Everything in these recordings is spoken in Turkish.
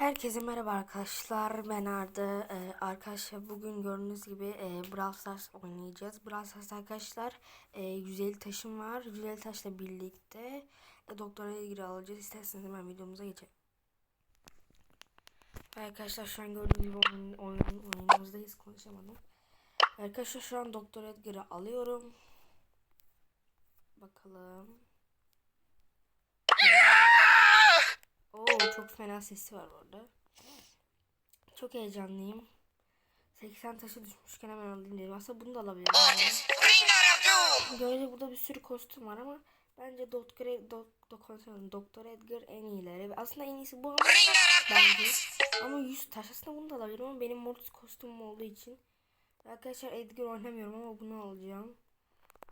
Herkese merhaba arkadaşlar. Ben Arda. Ee, arkadaşlar bugün gördüğünüz gibi e, Brawl Stars oynayacağız. Brawl Stars arkadaşlar e, 150 taşım var. 150 taşla birlikte e, doktora ilgili alacağız. İsterseniz hemen videomuza geçelim. Arkadaşlar şu an gördüğünüz gibi oyun, oyun, oyunumuzdayız. Konuşamadım. Arkadaşlar şu an Doktor Edgar'ı alıyorum. Bakalım. Oo çok fena sesi var orada. Çok heyecanlıyım. 80 taşı düşmüşken hemen alayım dedim. Aslında bunu da alabilirim. yani. Burada bir sürü kostüm var ama bence Doktor, Dok, Dok, Doktor Edgar en iyileri. Aslında en iyisi bu ama bence. Ama 100 taş aslında bunu da alabilirim ama benim Mortis kostümüm olduğu için. Arkadaşlar Edgar oynamıyorum ama bunu alacağım.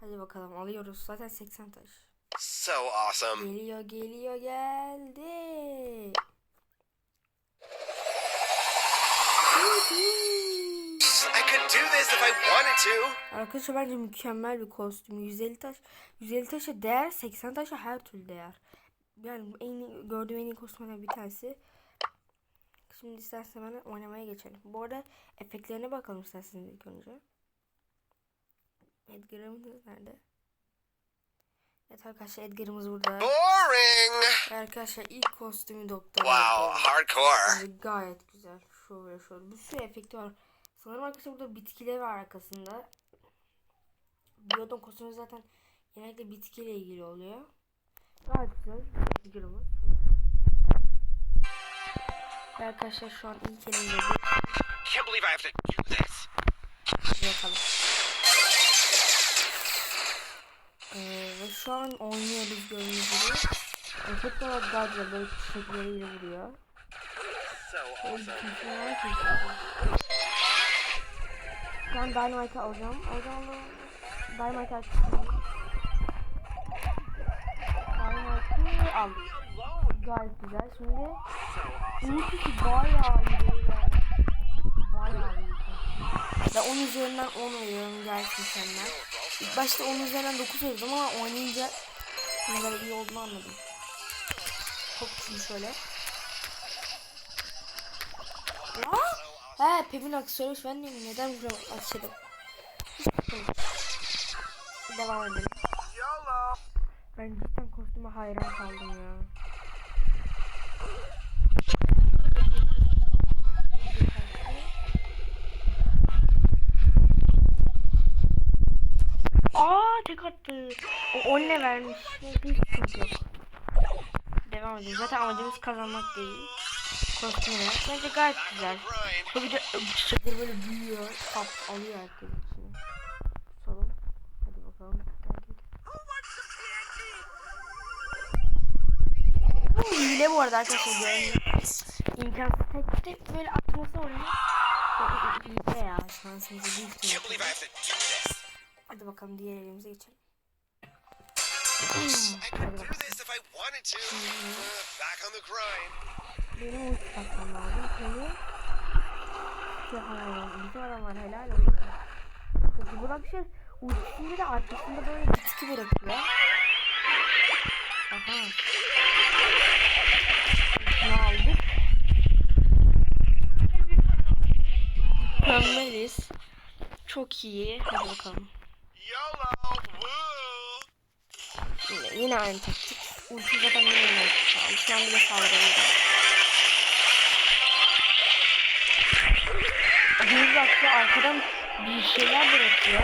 Hadi bakalım alıyoruz. Zaten 80 taş. So awesome. Geliyor geliyor geldi. I could do this if I wanted to. Arkadaşlar bence mükemmel bir kostüm. 150 taş 150 taşa değer, 80 taşa her türlü değer. Yani en iyi, gördüğüm en iyi kostümlerden bir tanesi. Şimdi istersen hemen oynamaya geçelim. Bu arada efektlerine bakalım isterseniz ilk önce. Edgar'ımız nerede? Evet arkadaşlar Edgar'ımız burada. Boring. Arkadaşlar ilk kostümü doktor. Wow, hardcore. Bence gayet güzel. Şöyle şöyle. Bir sürü efekti var. Sanırım arkadaşlar burada bitkiler var arkasında. Biyodon kostümü zaten genellikle bitkiyle ilgili oluyor. Gayet güzel. Figürümüz. Ve arkadaşlar şu an ilk elimde Can't believe I have to do this. Bakalım. Ee, ve şu an oynuyoruz gördüğünüz gibi. Efekt olarak güzel böyle çiçekleriyle vuruyor. Ben Dynamite'ı alacağım. Alacağım alacağım. Dynamite'ı açacağım. Dynamite'ı al. Gayet güzel. Şimdi ultisi. Bayağı iyi. Ben 10 üzerinden 10 veriyorum gayet mükemmel. İlk başta 10 üzerinden 9 veriyordum ama oynayınca ne kadar iyi olduğunu anladım. Çok çünkü şöyle. Aa! He Pep'in aksiyonu ben de neden vuruyorum açalım. Devam edelim. Ben cidden kostüme hayran kaldım ya. Tek attı. O 10 ne vermiş. Hiç sıkıntı yok. Devam edelim. Zaten amacımız kazanmak değil. Kostümü. Bence gayet güzel. Grind. Tabii de bu çiçekler böyle büyüyor. Kap alıyor herkes içine. Tutalım. Hadi bakalım. Bu hile bu arada arkadaşlar. Yani imkansız tekte böyle atması oyunu. Hile ya şansımızı büyük Hadi bakalım diğer elimize geçelim. Uh. Benim ulti takmam lazım. Seni şu hayvan. Bütün adamlar helal olsun. Peki bir şey ultisinde de arkasında böyle bitki bırakıyor. Aha. Ne aldık? Mükemmeliz. Çok iyi. Hadi bakalım. Yine, yine aynı taktik. Ulti zaten ne olmak Şu an. Bir dakika arkadan bir şeyler bırakıyor.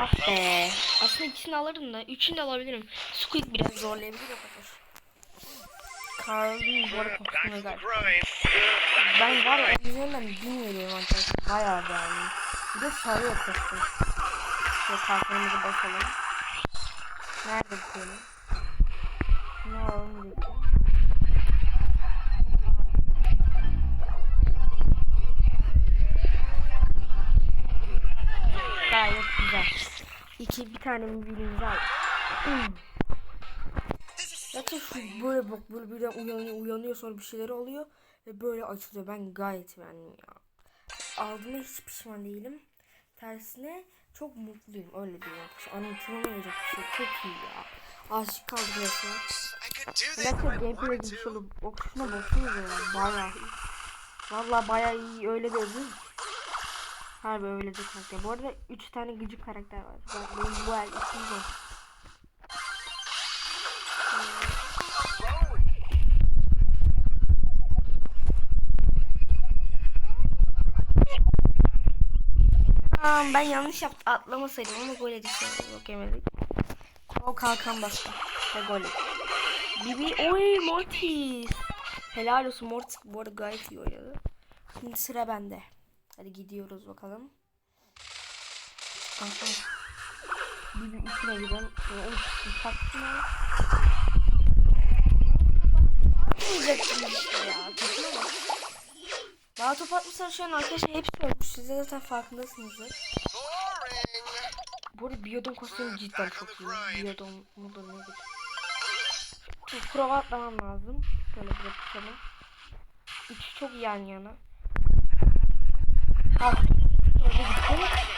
Ah be. Aslında ikisini alırım da. Üçünü de alabilirim. Squeak biraz zorlayabilir o kadar. Carl'ın bu arada gayet. grind. Ben var ya onun üzerinden bin veriyorum arkadaşlar. Bayağı beğendim. Bir de sarıyor kostüm. Şöyle kartlarımızı basalım. Nerede konu? Ne alalım diyeceğim. Gayet güzel. İki bir tane mobilimizi al. Zaten şu böyle bak böyle birden uyanıyor, uyanıyor sonra bir şeyler oluyor ve böyle açılıyor. Ben gayet beğendim ya. Aldığıma hiç pişman değilim. Tersine çok mutluyum öyle diyeyim arkadaşlar. Anlatılmayacak bir şey çok iyi ya. Aşık kaldım resmen. I gameplay to. olup okuşuna bakıyoruz ya bayağı iyi. Valla bayağı iyi öyle değil mi? Harbi öyle de karakter. Bu arada 3 tane gıcık karakter var. Ben, benim bu el ikinci. Tamam ben yanlış yaptım. Atlamasaydım ama gol edildi. Yok yemedik. O kalkan bastı. Ve gol edildi. Bibi oy Mortis. Helal olsun Mortis bu arada gayet iyi oynadı. Şimdi sıra bende. Hadi gidiyoruz bakalım. Kanka. Bibi içine giden. Oğlum saçma. Atmayacaktım işte ya. Takıma Bana top atmışlar şu an arkadaşlar hepsi ölmüş. Siz de zaten farkındasınızdır. Bu arada biyodon kostümü cidden çok iyi. Biyodon mudur nedir? Şu prova atlamam lazım. Şöyle bir yapalım. İkisi çok yan yana. Al. Şöyle gitti.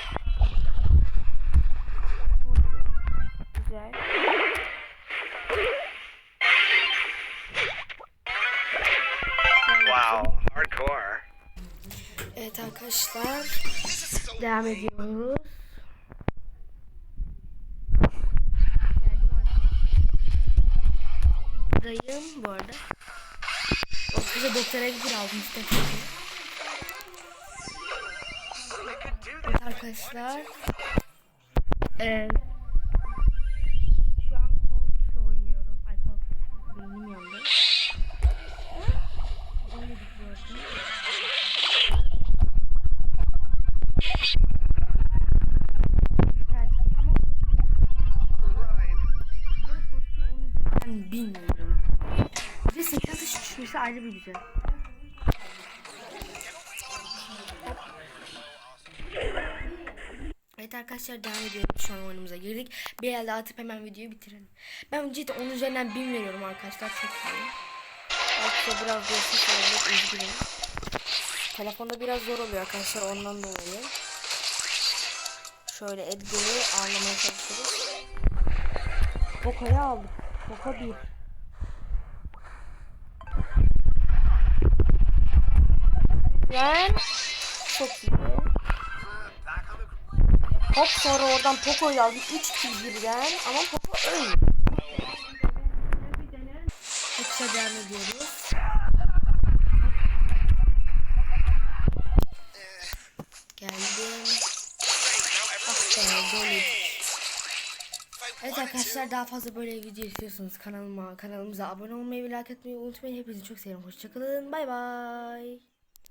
Evet arkadaşlar. Devam ediyoruz. Dayım bu arada. O size doktora gidip aldım işte. Evet arkadaşlar. Ee, ayrı bir güzel. Evet arkadaşlar devam ediyoruz şu an oyunumuza girdik. Bir elde atıp hemen videoyu bitirelim. Ben cidden 10 üzerinden 1000 veriyorum arkadaşlar çok iyi. De biraz değişik olabilir üzgünüm. Telefonda biraz zor oluyor arkadaşlar ondan dolayı. Şöyle Edgar'ı ağlamaya çalışıyoruz. Poco'yu aldık. Poco 1. Ben çok iyi. Hop sonra oradan Poco'yu aldık. 3 kill birden ama Poco ölmüyor. Yoksa devam ediyoruz. Geldim. Ah be yedik. Evet arkadaşlar daha fazla böyle video istiyorsanız kanalıma kanalımıza abone olmayı ve like etmeyi unutmayın. Hepinizi çok seviyorum. Hoşçakalın. Bay bay.